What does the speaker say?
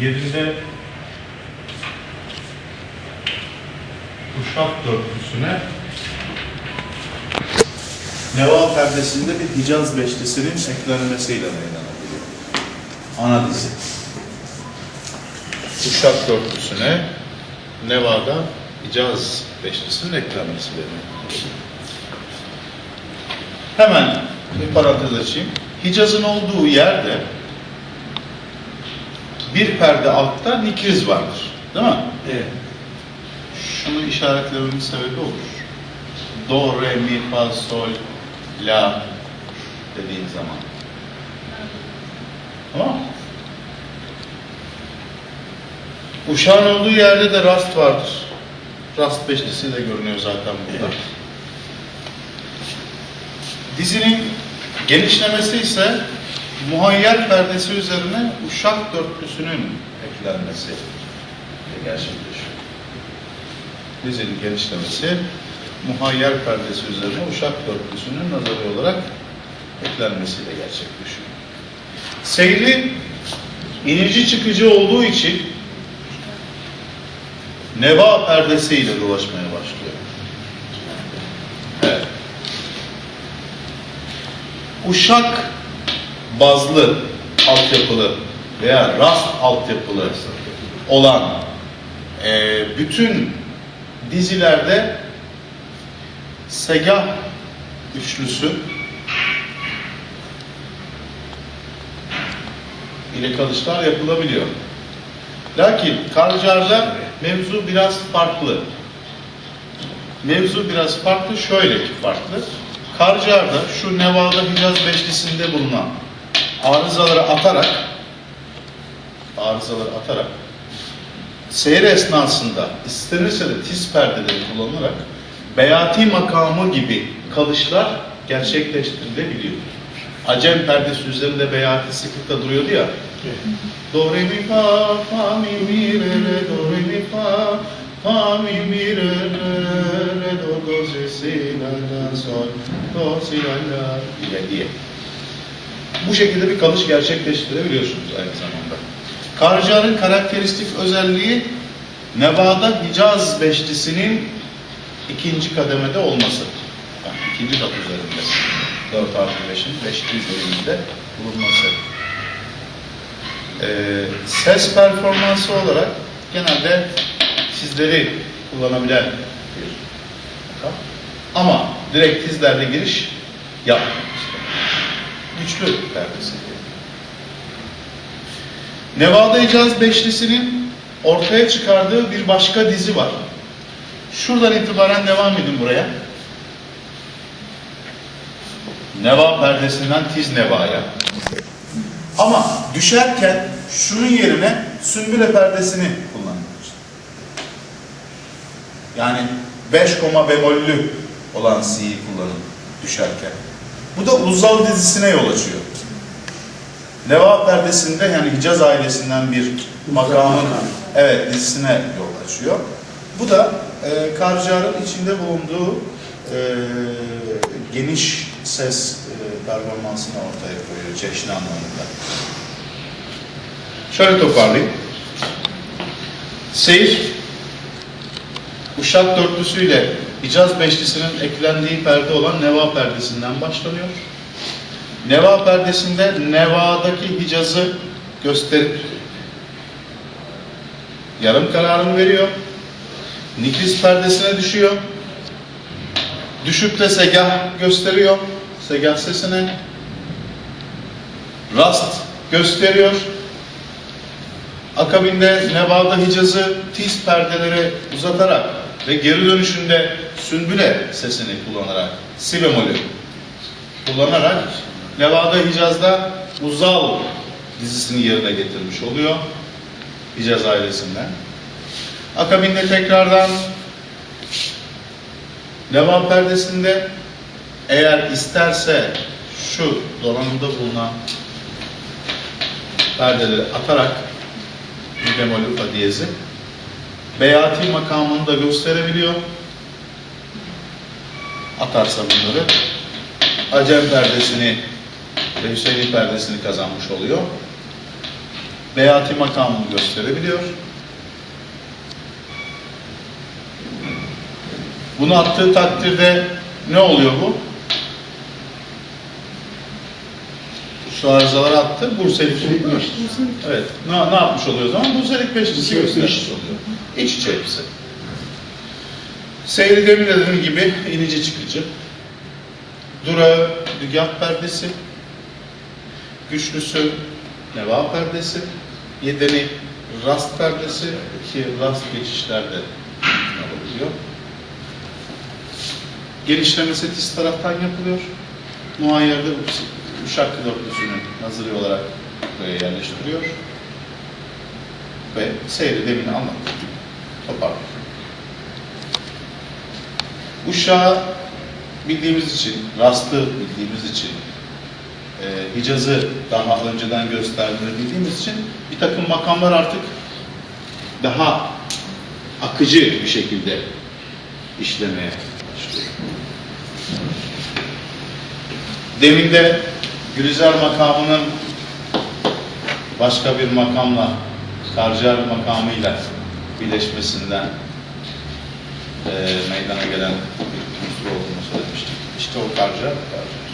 yerinde Uşak dörtlüsüne Neva perdesinde bir Hicaz beşlisinin eklenmesiyle meydana geliyor. Ana dizi. Uşak dörtlüsüne Nevada Hicaz beşlisinin meydana geliyor. Hemen bir parantez açayım. Hicaz'ın olduğu yerde bir perde altta nikriz vardır. Değil mi? Evet. Şunu işaretlememin sebebi olur. Do, re, mi, fa, sol, la dediğin zaman. Tamam mı? Uşağın olduğu yerde de rast vardır. Rast beşlisi de görünüyor zaten burada. Dizinin genişlemesi ise muhayyer perdesi üzerine uşak dörtlüsünün eklenmesi gerçekleşiyor. Dizinin genişlemesi muhayyer perdesi üzerine uşak dörtlüsünün nazarı olarak eklenmesiyle gerçekleşiyor. Seyri inici çıkıcı olduğu için neva perdesiyle dolaşmaya başlıyor. Evet. Uşak bazlı altyapılı veya rast altyapılı olan e, bütün dizilerde segah üçlüsü ile kalışlar yapılabiliyor. Lakin Karcar'da mevzu biraz farklı. Mevzu biraz farklı, şöyle ki farklı. Karcar'da şu Nevada Hicaz Beşlisi'nde bulunan arızaları atarak arızaları atarak seyir esnasında istenirse de tiz perdeleri kullanılarak beyati makamı gibi kalışlar gerçekleştirilebiliyor. Acem perdesi üzerinde beyati sıklıkta duruyordu ya. Do re mi fa fa mi mi re re do re mi fa fa mi mi re re re do do si si la la sol do si la la diye diye. Bu şekilde bir kalış gerçekleştirebiliyorsunuz aynı zamanda. Karcar'ın karakteristik özelliği Nevada Hicaz beşlisinin ikinci kademede olması. Yani ikinci kat üzerinde. 4 artı 5'in 5. bölümünde bulunması. Ee, ses performansı olarak genelde sizleri kullanabilen bir. Ama direkt tizlerle giriş yapmıyor. Güçlü perdesi. Nevada Hicaz Beşlisi'nin ortaya çıkardığı bir başka dizi var. Şuradan itibaren devam edin buraya. Neva perdesinden tiz nevaya. Ama düşerken şunun yerine sümbüle perdesini kullanıyoruz. Yani 5 koma bemollü olan si'yi kullanın düşerken. Bu da Uzzal dizisine yol açıyor. Neva perdesinde yani Hicaz ailesinden bir makamın evet dizisine yol açıyor. Bu da e, Karcar'ın içinde bulunduğu e, geniş ses e, performansını ortaya koyuyor çeşni anlamında. Şöyle toparlayayım. Seyir, Uşak dörtlüsüyle Hicaz beşlisinin eklendiği perde olan Neva perdesinden başlanıyor. Neva perdesinde Neva'daki Hicaz'ı gösterip yarım kararını veriyor. Nikris perdesine düşüyor. Düşüp de segah gösteriyor. Segah sesine. Rast gösteriyor. Akabinde Nevada Hicaz'ı tiz perdeleri uzatarak ve geri dönüşünde sümbüle sesini kullanarak, si bemolü kullanarak Nevada Hicaz'da Uzal dizisini yerine getirmiş oluyor. Hicaz ailesinden. Akabinde tekrardan Neva perdesinde eğer isterse şu donanımda bulunan perdeleri atarak bir bemolü fa diyezi beyati makamını da gösterebiliyor. Atarsa bunları Acem perdesini ve Hüseyin perdesini kazanmış oluyor. beyati makamını gösterebiliyor. Bunu attığı takdirde ne oluyor bu? Şu arızaları attı, Burselik Evet. Ne, ne yapmış oluyor o zaman? Burselik beşlisi göstermiş oluyor. İç içe hepsi. Seyri demin de dediğim gibi inici çıkıcı. Durağı dügah perdesi. Güçlüsü neva perdesi. Yedeni rast perdesi ki rast geçişlerde olabiliyor. Genişlemesi tiz taraftan yapılıyor. Muayyerde uşak dörtlüsünü nazırı olarak buraya yerleştiriyor. Ve seyri demin anlattık. Toparlıyor. Uşağı bildiğimiz için, rastı bildiğimiz için, e, Hicaz'ı daha önceden gösterdiğini bildiğimiz için bir takım makamlar artık daha akıcı bir şekilde işlemeye başlıyor. Demin de Gülizar makamının başka bir makamla, Karcar makamıyla birleşmesinden e, meydana gelen bir unsur olduğunu söylemiştik. İşte o Karcar, Karcar.